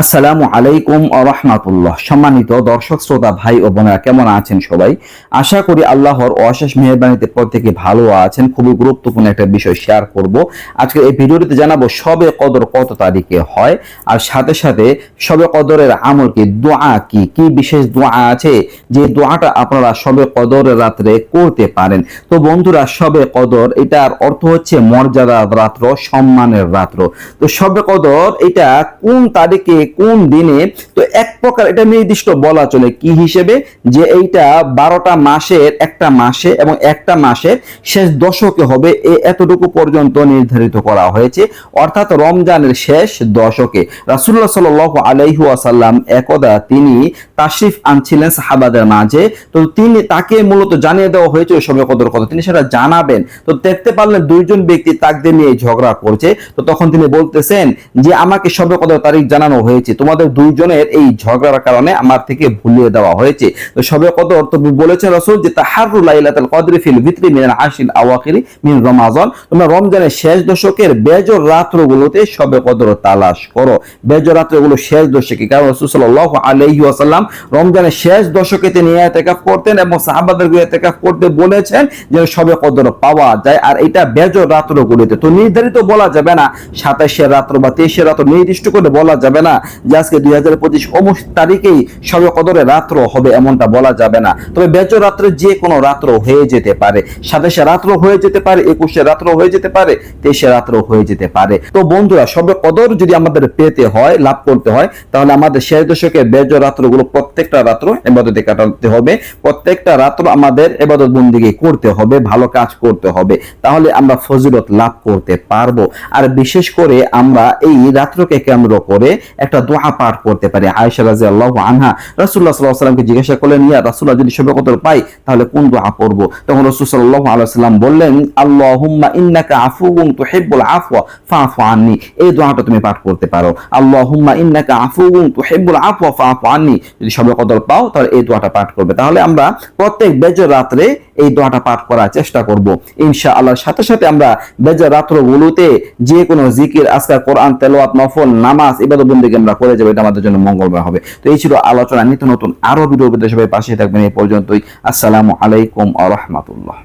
আসসালামু আলাইকুম রহমাতুল্লাহ। সম্মানিত দর্শক, শ্রোতা, ভাই ও বোনেরা, কেমন আছেন সবাই? আশা করি আল্লাহর অশেষ মেহরবানিতে প্রত্যেকে ভালো আছেন। খুবই গুরুত্বপূর্ণ একটা বিষয় শেয়ার করব। আজকে এই ভিডিওটিতে জানাব সবে কদর কত তারিখে হয়, আর সাথে সাথে সবে কদরের আমল কি দোয়া কি? কি বিশেষ দোয়া আছে? যে দোয়াটা আপনারা সবে কদরের রাত্রে করতে পারেন। তো বন্ধুরা, সবে কদর, এটার অর্থ হচ্ছে মর্যাদার রাত্র, সম্মানের রাত্র। তো সবে কদর, এটা কোন তারিখে কোন দিনে, তো এক প্রকার এটা নির্দিষ্ট বলা চলে কি হিসেবে? যে এইটা বারোটা মাসের, একটা মাসে এবং একটা মাসের শেষ দশকে হবে, এ এতটুকু পর্যন্ত নির্ধারিত করা হয়েছে। অর্থাৎ রমজানের শেষ দশকে। রাসুল্লাহ সাল আলাইহু আসাল্লাম একদা তিনি তাশরিফ আনছিলেন সাহাবাদের মাঝে। তো তিনি তাকে মূলত জানিয়ে দেওয়া হয়েছে ওই সময় কদর কথা। তিনি সেটা জানাবেন। তো দেখতে পারলেন দুইজন ব্যক্তি তাকদের নিয়ে ঝগড়া করছে। তো তখন তিনি বলতেছেন যে, আমাকে সবে কদর তারিখ জানানো হয়েছে। তোমাদের দুইজনের এই ঝগড়ার কারণে আমার থেকে ভুলিয়ে দেওয়া হয়েছে। তো সবে কদর তো বলেছেন রসুল যে তাহারু লাইলাতুল কদরি ফিল ভিতরি মিন আশিল আওয়াখিরি মিন রমাজান। তোমরা রমজানের শেষ দশকের বেজর রাত্রগুলোতে সবে কদর তালাশ করো। বেজর রাত্রগুলো শেষ দশকে, কারণ রসুল সাল্লাল্লাহু আলাইহি ওয়াসাল্লাম রমজানের শেষ দশকে তিনি ইতিকাফ করতেন এবং সাহাবাদেরকে ইতিকাফ করতে বলেছেন যে, সবে কদর পাওয়া যায়। আর এটা বেজর রাত্রগুলোতে। তো নির্ধারিত বলা যাবে না সাতাশের রাত্র বা তেইশের রাত্র নির্দিষ্ট করে বলা যাবে না। যে আজকে দুই হাজার পঁচিশ অমুক তারিখেই সবে কদরে রাত্র হবে এমনটা বলা যাবে না। তবে বেজর রাত্রে যে কোনো রাত্র হয়ে যেতে পারে। সাতাশে রাত্র হয়ে যেতে পারে, একুশে রাত্র হয়ে যেতে পারে, তেইশে রাত্র হয়ে যেতে পারে। তো বন্ধুরা সবে কদর যদি আমাদের পেতে হয়, লাভ করতে হয়, তাহলে আমাদের শেষ দশকের বেজর রাত্রগুলো প্রত্যেকটা রাত্র এবাদতে কাটাতে হবে। প্রত্যেকটা রাত্র আমাদের এবাদত বন্দিকে করতে হবে, ভালো কাজ করতে হবে। তাহলে আমরা ফজিলত লাভ করতে পারব। আর বিশেষ করে আমরা এই রাত্রকে কেন্দ্র করে একটা দোয়া পাঠ করতে পারি। আয়েশা রাজি আল্লাহ আনহা রাসুল্লাহ সাল্লাহ সাল্লামকে জিজ্ঞাসা করলেন, ইয়া রাসুল্লাহ যদি সবে কদর পাই, তাহলে কোন দোয়া পড়ব? তখন রসুল সাল্লাহ আলাইসাল্লাম বললেন আল্লাহ হুম্মা ইন্নাকা আফুগুন তুহিব্বুল আফওয়া ফাফু আননি। এই দোয়াটা তুমি পাঠ করতে পারো। আল্লাহ হুম্মা ইন্নাকা আফুগুন তুহিব্বুল আফওয়া ফাফু আননি। যদি সবে কদর পাও, তাহলে এই দোয়াটা পাঠ করবে। তাহলে আমরা প্রত্যেক বেজর রাত্রে এই দোয়াটা পাঠ করার চেষ্টা করব। ইনশা আল্লাহর সাথে সাথে আমরা বেজর রাত্রগুলোতে যে কোনো জিকির, আজকাল কোরআন, তেলাওয়াত, নফল, নামাজ ইবাদত বন্দিকে আমরা করে যাব, এটা আমাদের জন্য মঙ্গলময় হবে। তো এই ছিল আলোচনা, নিত্য নতুন আরও ভিডিও সবাই পাশে থাকবেন। এই পর্যন্তই, আসসালামু আলাইকুম আ রহমাতুল্লাহ।